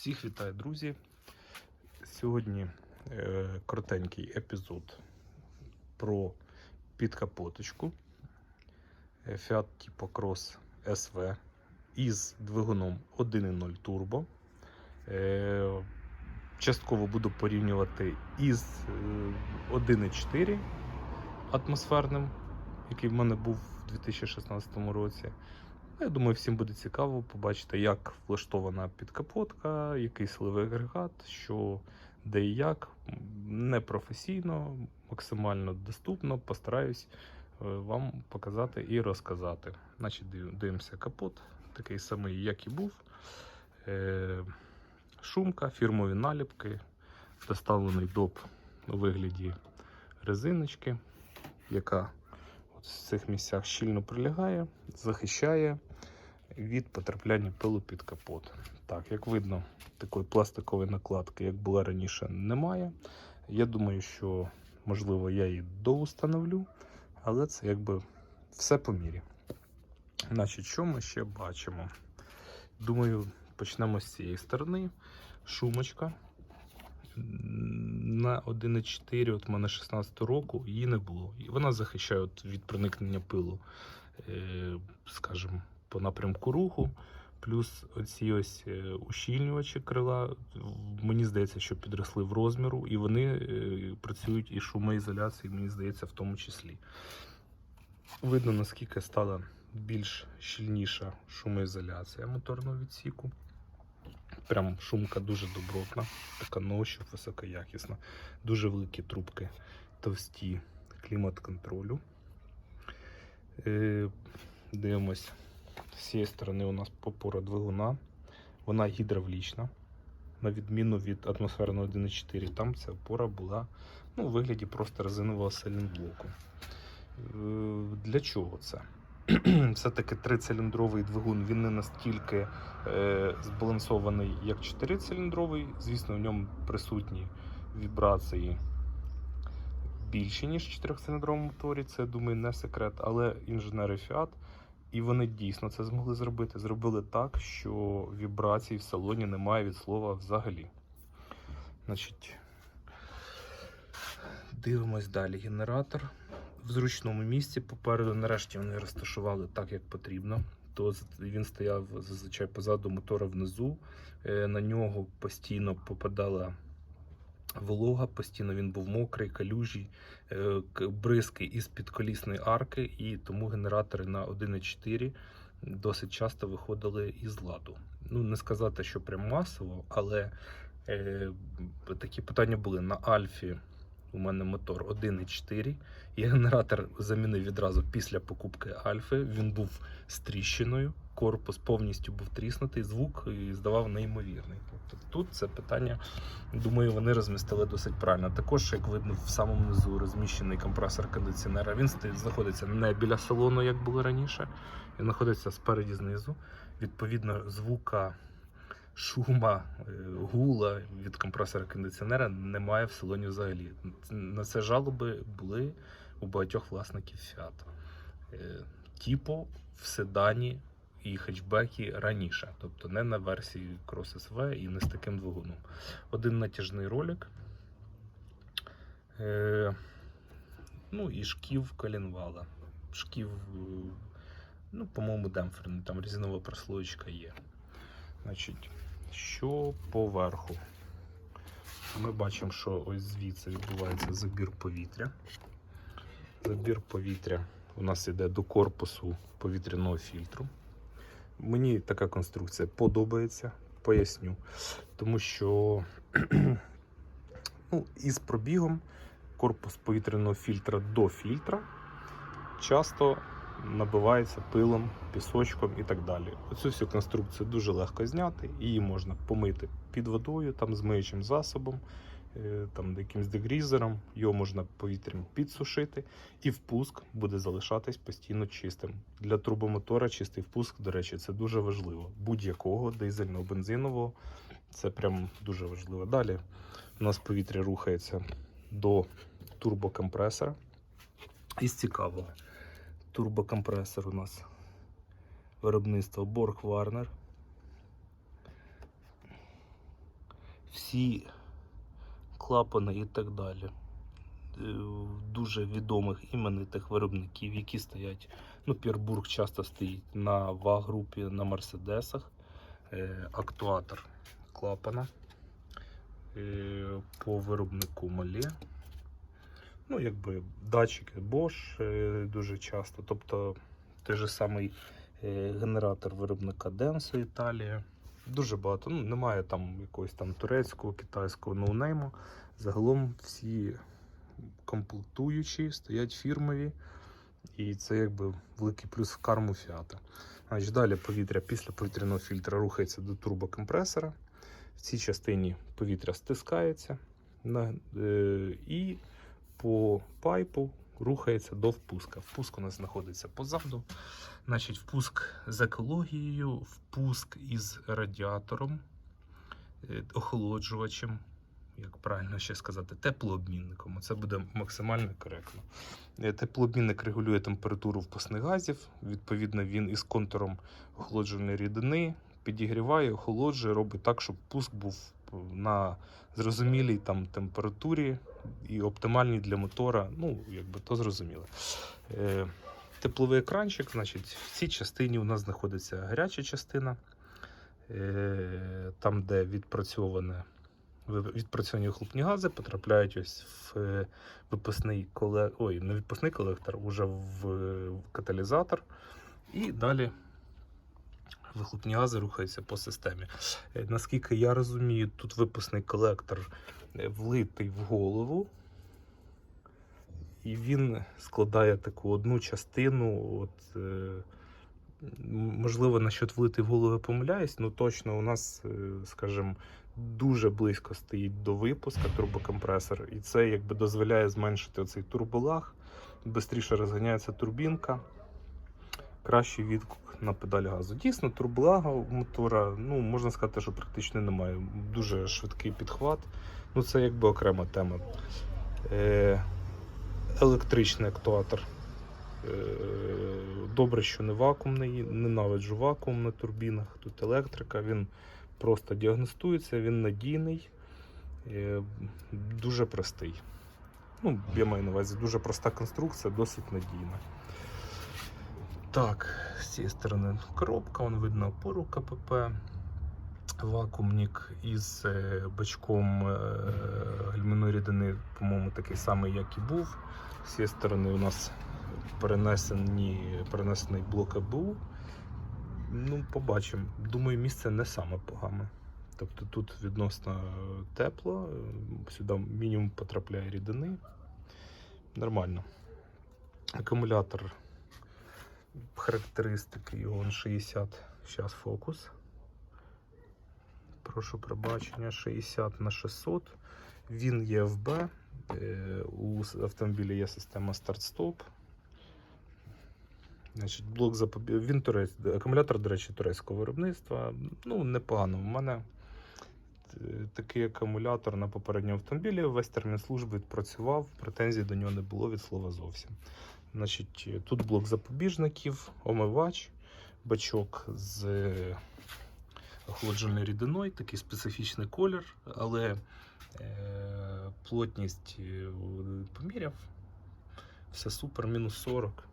Всіх вітаю, друзі. Сьогодні е, коротенький епізод про підкапоточку е, Fiat Tipo Cross SV із двигуном 1.0 турбо. Е, частково буду порівнювати із е, 1.4 атмосферним, який в мене був у 2016 році. Я думаю, всім буде цікаво побачити, як влаштована підкапотка, який силовий агрегат, що де і як. Не професійно, максимально доступно. Постараюсь е, вам показати і розказати. Значить, дивимося капот, такий самий, як і був. Е, Шумка, фірмові наліпки, доставлений доп у вигляді резиночки, яка в цих місцях щільно прилягає, захищає від потрапляння пилу під капот. Так, як видно, такої пластикової накладки, як була раніше, немає. Я думаю, що можливо я її доустановлю, але це якби все по мірі. Значить, що ми ще бачимо? Думаю, почнемо з цієї сторони. Шумочка на 1,4 от мене 16 року її не було. І вона захищає от від проникнення пилу, е, скажімо, по напрямку руху. Плюс оці ось е, ущільнювачі крила, мені здається, що підросли в розміру, і вони е, працюють і шумоізоляції, мені здається, в тому числі. Видно, наскільки стала більш щільніша шумоізоляція моторного відсіку. Прям шумка дуже добротна, така нощу, високоякісна. Дуже великі трубки, товсті клімат-контролю. Е, дивимось, з цієї сторони у нас попора двигуна. Вона гідравлічна. На відміну від атмосферного 1.4, там ця опора була ну, у вигляді просто резинового сайлентблоку. Е, Для чого це? Все-таки трициліндровий двигун він не настільки е, збалансований, як чотирициліндровий. Звісно, в ньому присутні вібрації більші, ніж в чотирьохциліндровому моторі. Це, думаю, не секрет. Але інженери Fiat, і вони дійсно це змогли зробити. Зробили так, що вібрацій в салоні немає від слова взагалі. Значить, дивимось далі. Генератор в зручному місці. Попереду, нарешті, вони розташували так, як потрібно. То він стояв зазвичай позаду мотора внизу. Е, На нього постійно попадала волога, постійно він був мокрий, калюжий, е, бризки із підколісної арки, і тому генератори на 1.4 досить часто виходили із ладу. Ну, не сказати, що прям масово, але е, такі питання були на Альфі. У мене мотор 1.4, і генератор замінив відразу після покупки Альфи. Він був з тріщиною, корпус повністю був тріснутий, звук і здавав неймовірний. Тобто тут це питання, думаю, вони розмістили досить правильно. Також, як видно, в самому низу розміщений компресор кондиціонера. Він знаходиться не біля салону, як було раніше, він знаходиться спереді знизу. Відповідно, звука. Шума, е, гула від компресора кондиціонера немає в салоні взагалі. На це жалоби були у багатьох власників Fiat. Е, Типу в седані і хетчбекі раніше, тобто не на версії Cross SV і не з таким двигуном. Один натяжний ролик. Е, ну і шків колінвала. Шків, е, ну, по-моєму, демпферний, там резинова прослоєчка є. Значить, що поверху? Ми бачимо, що ось звідси відбувається забір повітря. Забір повітря у нас йде до корпусу повітряного фільтру. Мені така конструкція подобається, поясню. Тому що ну, із пробігом корпус повітряного фільтра до фільтра часто набивається пилом, пісочком і так далі. Оцю всю конструкцію дуже легко зняти, її можна помити під водою, там з засобом, там якимсь дегрізером, його можна повітрям підсушити, і впуск буде залишатись постійно чистим. Для турбомотора чистий впуск, до речі, це дуже важливо. Будь-якого дизельного бензинового це прям дуже важливо. Далі у нас повітря рухається до турбокомпресора. Із цікавого турбокомпресор у нас виробництво Borg Warner. всі клапани і так далі. Е, Дуже відомих іменитих виробників, які стоять. Ну, Пірбург часто стоїть на ВАГ-групі на Мерседесах. Е, Актуатор клапана е, по виробнику Мале. Ну, якби датчики Bosch дуже часто. Тобто той же самий генератор виробника Denso Італія. Дуже багато. Ну, немає там якогось там турецького, китайського ноунейму. Загалом всі комплектуючі стоять фірмові. І це якби великий плюс в карму фіата. Значить, далі повітря після повітряного фільтра рухається до турбокомпресора. В цій частині повітря стискається е, і по пайпу рухається до впуска. Впуск у нас знаходиться позаду. Значить, впуск з екологією, впуск із радіатором, е, охолоджувачем, як правильно ще сказати, теплообмінником. Це буде максимально коректно. Е, Теплообмінник регулює температуру впускних газів. Відповідно, він із контуром охолоджувальної рідини підігріває, охолоджує, робить так, щоб пуск був на зрозумілій там температурі і оптимальній для мотора. Ну, якби то зрозуміло. Е, тепловий екранчик, значить, в цій частині у нас знаходиться гаряча частина, е, там, де відпрацьоване. Відпрацьовані вихлопні гази потрапляють ось в е, випускний коле... Ой, не випускний колектор, уже в каталізатор. І далі вихлопні гази рухаються по системі. Е, Наскільки я розумію, тут випускний колектор е, влитий в голову. І він складає таку одну частину. От, е, можливо, насчет влитий в голову помиляюсь, ну точно у нас, скажімо, дуже близько стоїть до випуска турбокомпресор, і це якби дозволяє зменшити оцей турболаг, швидше розганяється турбінка, кращий відгук на педаль газу. Дійсно, турболага у мотора, ну можна сказати, що практично немає. Дуже швидкий підхват. Ну, це якби окрема тема. Е, електричний актуатор. Е, Добре, що не вакуумний, ненавиджу вакуум на турбінах. Тут електрика, він просто діагностується, він надійний, е, дуже простий. Ну, я маю на увазі дуже проста конструкція, досить надійна. Так, з цієї сторони коробка, вон видно опору КПП, вакуумник із е, бачком е, рідини, по-моєму, такий самий, як і був. З цієї сторони у нас перенесені, перенесений блок АБУ. Ну, побачимо. Думаю, місце не саме погане. Тобто тут відносно тепло, сюди мінімум потрапляє рідини. Нормально. Акумулятор. Характеристики його он 60. Зараз фокус. Прошу пробачення, 60 на 600. Він є ФБ. Е, У автомобіля є система старт-стоп. Значить, блок запобі... Він турець... Акумулятор, до речі, турецького виробництва. Ну, непогано. У мене е, такий акумулятор на попередньому автомобілі. Весь термін служби відпрацював, претензій до нього не було від слова зовсім. Значить, тут блок запобіжників, омивач, бачок з охолоджувальною рідиною, такий специфічний колір, але е, плотність е, поміряв. Все супер, мінус 40.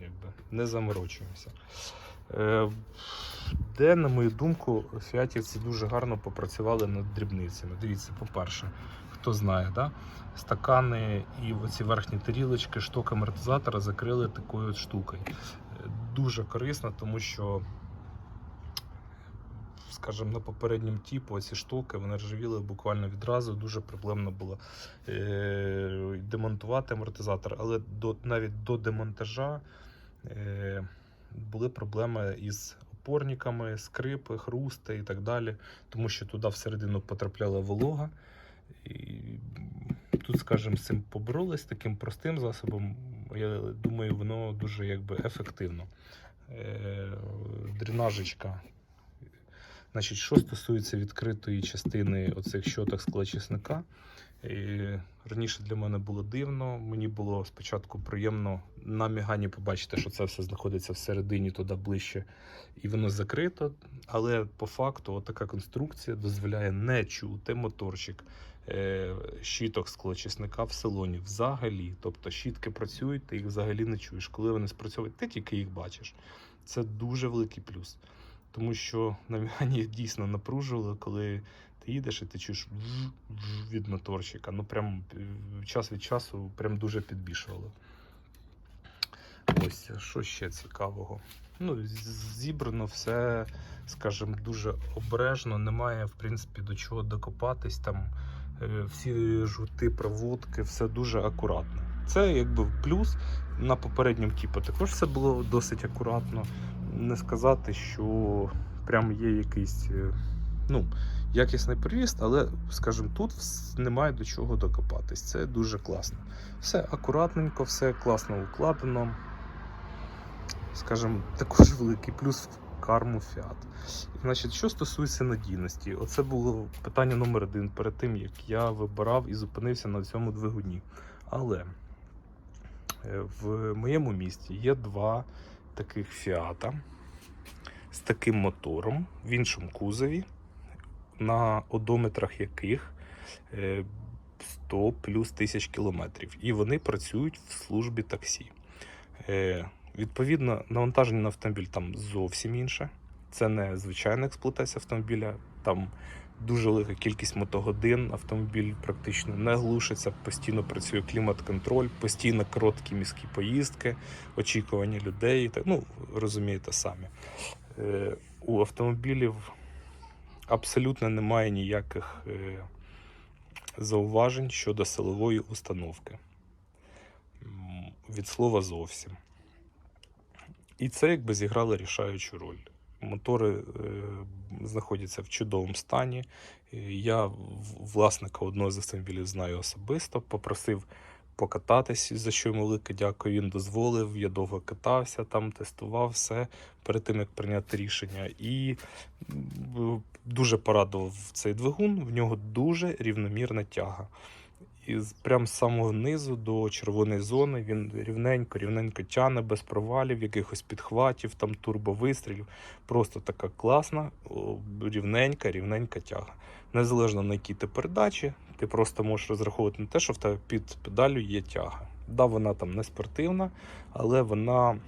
Якби, не заморочуємося. Е, де, на мою думку, фіатівці дуже гарно попрацювали над дрібницями. Дивіться, по-перше, хто знає, да? стакани і оці верхні тарілочки, шток амортизатора закрили такою от штукою. Е, Дуже корисно, тому що, скажімо, на попередньому типу ці штуки вони ржавіли буквально відразу. Дуже проблемно було е, демонтувати амортизатор, але до, навіть до демонтажа були проблеми із опорниками, скрипи, хрусти і так далі, тому що туди всередину потрапляла волога. І тут, скажімо, з цим поборолись таким простим засобом. Я думаю, воно дуже якби ефективно. Е, дренажечка Значить, що стосується відкритої частини оцих щоток склочисника, е, раніше для мене було дивно. Мені було спочатку приємно на мігані побачити, що це все знаходиться всередині, туди ближче, і воно закрито. Але по факту така конструкція дозволяє не чути моторчик е, щіток склочисника в салоні взагалі. Тобто щітки працюють, ти їх взагалі не чуєш. Коли вони спрацьовують, ти тільки їх бачиш. Це дуже великий плюс. Тому що на мігані дійсно напружувало, коли ти їдеш і ти чуєш від моторчика. Ну прям е, час від часу прям дуже підбішувало. Ось, що ще цікавого? Ну, зібрано все, скажімо, дуже обережно, немає, в принципі, до чого докопатись. Там е, всі жгути, проводки, все дуже акуратно. Це якби плюс. На попередньому типу також все було досить акуратно. Не сказати, що прям є якийсь е, ну, якісний переїзд, але, скажімо, тут немає до чого докопатись. Це дуже класно. Все акуратненько, все класно укладено. Скажімо, також великий плюс в карму Fiat. Значить, що стосується надійності, оце було питання номер один перед тим, як я вибирав і зупинився на цьому двигуні. Але е, в моєму місті є два таких фіата з таким мотором в іншому кузові, на одометрах яких е, 100 плюс тисяч кілометрів. І вони працюють в службі таксі. Е, Відповідно, навантаження на автомобіль там зовсім інше. Це не звичайна експлуатація автомобіля. Там дуже велика кількість мотогодин. Автомобіль практично не глушиться, постійно працює клімат-контроль, постійно короткі міські поїздки, очікування людей. Ну, розумієте самі. Е, у автомобілів абсолютно немає ніяких е, зауважень щодо силової установки. Від слова зовсім. І це якби зіграло рішаючу роль. Мотори е, знаходяться в чудовому стані. Я власника одного з автомобілів знаю особисто, попросив покататись, за що йому велике дякую. Він дозволив. Я довго катався, там тестував все перед тим, як прийняти рішення. І дуже порадував цей двигун. В нього дуже рівномірна тяга. І з прям з самого низу до червоної зони він рівненько, рівненько тяне, без провалів, якихось підхватів, там турбовистрілів. Просто така класна, рівненька, рівненька тяга. Незалежно на які ти передачі, ти просто можеш розраховувати на те, що в тебе під педалю є тяга. Да, вона там не спортивна, але вона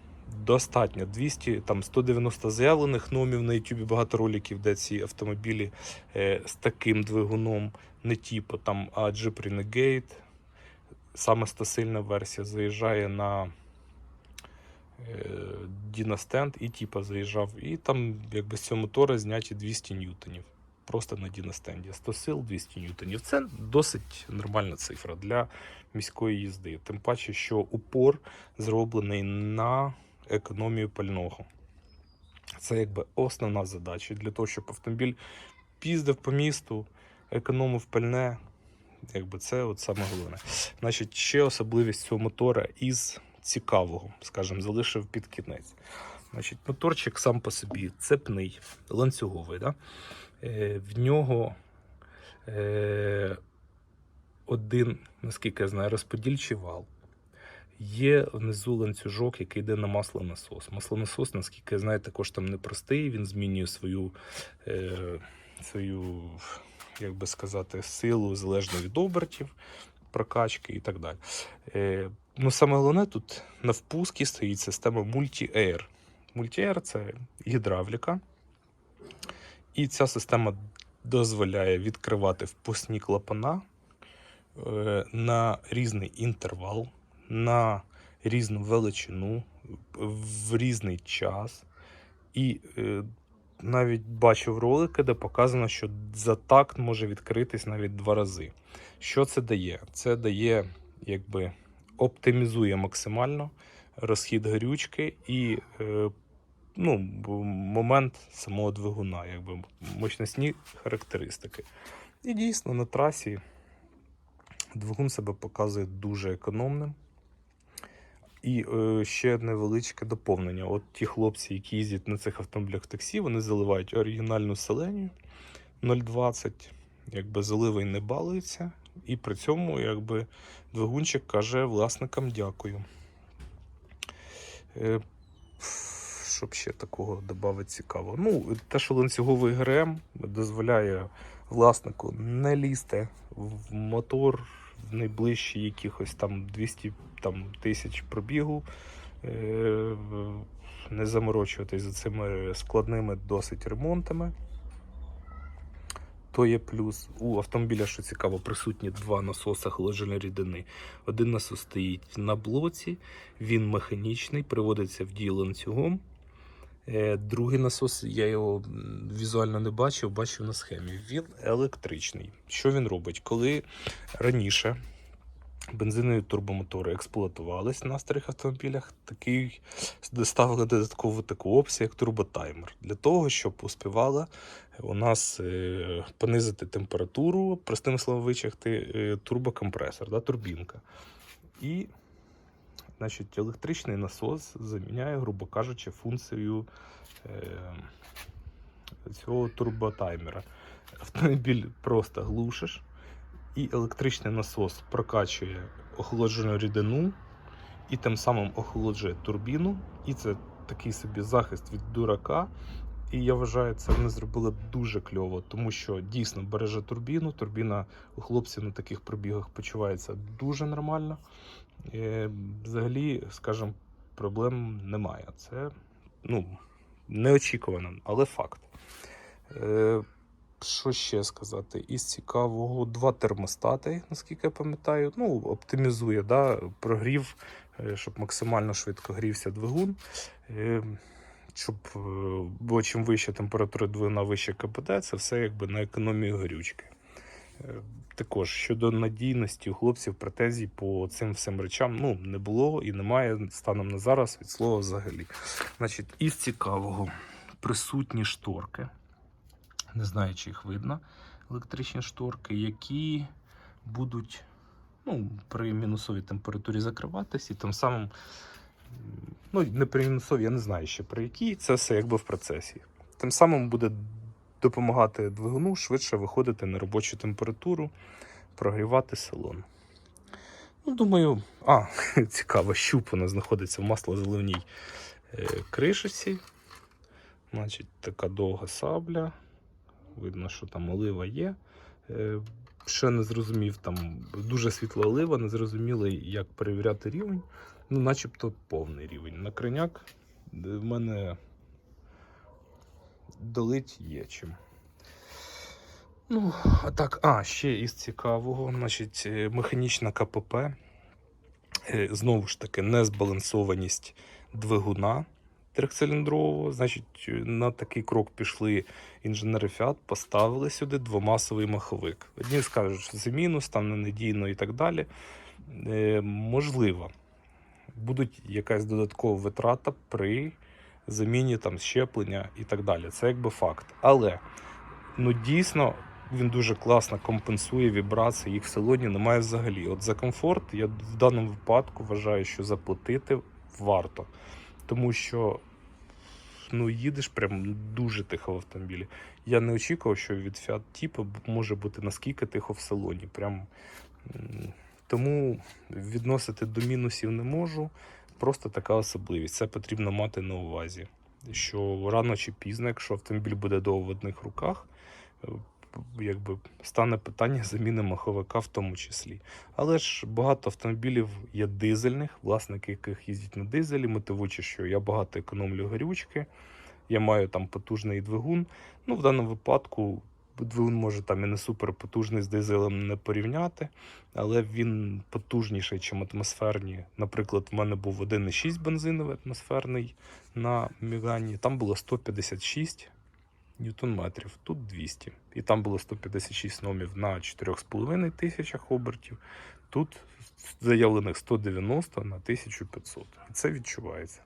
достатня. 200, там 190 заявлених номів на YouTube багато роликів, де ці автомобілі е, з таким двигуном не типу там, Jeep Renegade. Саме 100-сильна версія заїжджає на е, Діностенд і типа заїжджав. І там якби з цього мотора зняті 200 ньютонів. Просто на Діностенді. 100 сил, 200 ньютонів. Це досить нормальна цифра для міської їзди. Тим паче, що упор зроблений на економію пального. Це якби основна задача для того, щоб автомобіль піздив по місту, економив пальне. Якби це от саме головне. Значить, ще особливість цього мотора із цікавого, скажімо, залишив під кінець. Значить, моторчик сам по собі цепний, ланцюговий. Да? Е, в нього е, один, наскільки я знаю, розподільчий вал. Є внизу ланцюжок, який йде на маслонасос. Маслонасос, наскільки знаю, також там непростий. Він змінює свою, е, свою як би сказати, силу залежно від обертів, прокачки і так далі. Е, ну, саме головне тут на впускі стоїть система Multi-Air. Multi-Air це гідравліка. І ця система дозволяє відкривати впускні клапана е, на різний інтервал, на різну величину, в різний час. І е, навіть бачив ролики, де показано, що за такт може відкритись навіть два рази. Що це дає? Це дає, якби оптимізує максимально розхід горючки і е, ну, момент самого двигуна, якби мощностні характеристики. І дійсно на трасі двигун себе показує дуже економним. І е, ще невеличке доповнення. От ті хлопці, які їздять на цих автомобілях таксі, вони заливають оригінальну селенію 0,20, якби заливи не балується. І при цьому якби двигунчик каже власникам дякую. Е, щоб ще такого додати цікаво. Ну, те, що ланцюговий ГРМ дозволяє власнику не лізти в мотор в найближчі якихось там 200 там, тисяч пробігу, е, не заморочуватись за цими складними досить ремонтами. То є плюс. У автомобіля, що цікаво, присутні два насоси охолодження рідини. Один насос стоїть на блоці, він механічний, приводиться в дію ланцюгом. Е, Другий насос, я його візуально не бачив, бачив на схемі. Він електричний. Що він робить? Коли раніше бензинові турбомотори експлуатувались на старих автомобілях, такий доставили додаткову таку опцію, як турботаймер, для того, щоб успівала у нас е, понизити температуру, простими словами, вичахти е, турбокомпресор, да, турбінка. І значить, електричний насос заміняє, грубо кажучи, функцію е, цього турботаймера. Автомобіль просто глушиш, і електричний насос прокачує охолоджену рідину і тим самим охолоджує турбіну. І це такий собі захист від дурака. І я вважаю, це вони зробили дуже кльово, тому що дійсно береже турбіну. Турбіна у хлопців на таких пробігах почувається дуже нормально. Е, Взагалі, скажімо, проблем немає. Це ну, неочікувано, але факт. Що ще сказати? Із цікавого, два термостати, наскільки я пам'ятаю. Ну, оптимізує да, прогрів, е, щоб максимально швидко грівся двигун. Е, Щоб е, бо чим вища температура двигуна, вище КПД, це все якби на економію горючки. Також щодо надійності хлопців претензій по цим всім речам ну, не було і немає станом на зараз від слова взагалі. Значить, із цікавого присутні шторки. Не знаю, чи їх видно. Електричні шторки, які будуть ну, при мінусовій температурі закриватись і тим самим, ну, не при мінусовій, я не знаю ще при якій, це все якби в процесі. Тим самим буде допомагати двигуну швидше виходити на робочу температуру, прогрівати салон. Ну, думаю, а, цікаво, щуп нас знаходиться в маслозаливній е, кришиці. Значить, така довга сабля. Видно, що там олива є. Е, ще не зрозумів, там дуже світла олива, не зрозуміли, як перевіряти рівень. Ну, начебто повний рівень. На криняк е, в мене долить є чим. Ну, а так, а, ще із цікавого, значить, е, механічна КПП. Знову ж таки, незбалансованість двигуна трьохциліндрового. Значить, на такий крок пішли інженери Fiat, поставили сюди двомасовий маховик. Одні скажуть, що це мінус, там ненадійно і так далі. Е, можливо, будуть якась додаткова витрата при заміні там щеплення і так далі. Це якби факт. Але ну дійсно він дуже класно компенсує вібрації, їх в салоні немає взагалі. От за комфорт я в даному випадку вважаю, що заплатити варто. Тому що ну, їдеш прям дуже тихо в автомобілі. Я не очікував, що від Fiat Tipo може бути наскільки тихо в салоні. Прям, тому відносити до мінусів не можу. Просто така особливість. Це потрібно мати на увазі. Що рано чи пізно, якщо автомобіль буде довго в одних руках, якби стане питання заміни маховика в тому числі. Але ж багато автомобілів є дизельних, власники яких їздять на дизелі, мотивуючи, що я багато економлю горючки, я маю там потужний двигун. Ну, в даному випадку двигун може там і не супер потужний з дизелем не порівняти, але він потужніший, ніж атмосферні. Наприклад, в мене був 1,6 бензиновий атмосферний на Мігані, там було 156 ньютон-метрів, тут 200. І там було 156 номів на 4,5 тисячах обертів. Тут заявлених 190 на 1500. І це відчувається.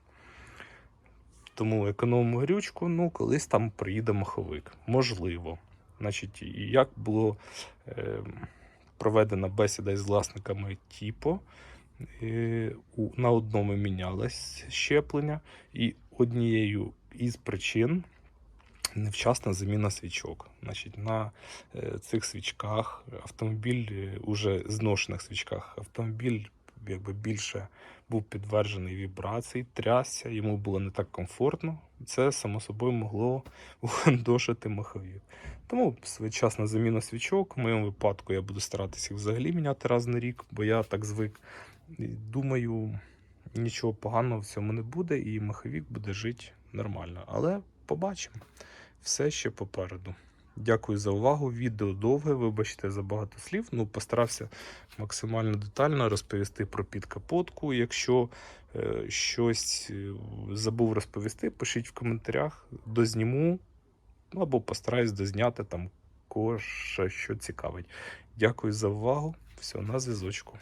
Тому економимо горючку, ну, колись там приїде маховик. Можливо. Значить, як було е, проведена бесіда із власниками Тіпо, Е, На одному мінялось щеплення, і однією із причин невчасна заміна свічок. Значить, на е, цих свічках автомобіль, е, уже зношених свічках, автомобіль якби більше був підтверджений вібрацій, трясся, йому було не так комфортно. Це само собою могло угандошити маховік. Тому своєчасна заміна свічок. В моєму випадку я буду старатися їх взагалі міняти раз на рік, бо я так звик. Думаю, нічого поганого в цьому не буде, і маховік буде жити нормально. Але побачимо. Все ще попереду. Дякую за увагу. Відео довге, вибачте за багато слів. Ну, постарався максимально детально розповісти про підкапотку. Якщо е, щось е, забув розповісти, пишіть в коментарях, дозніму або постараюсь дозняти там кого ще що цікавить. Дякую за увагу. Все, на зв'язочку.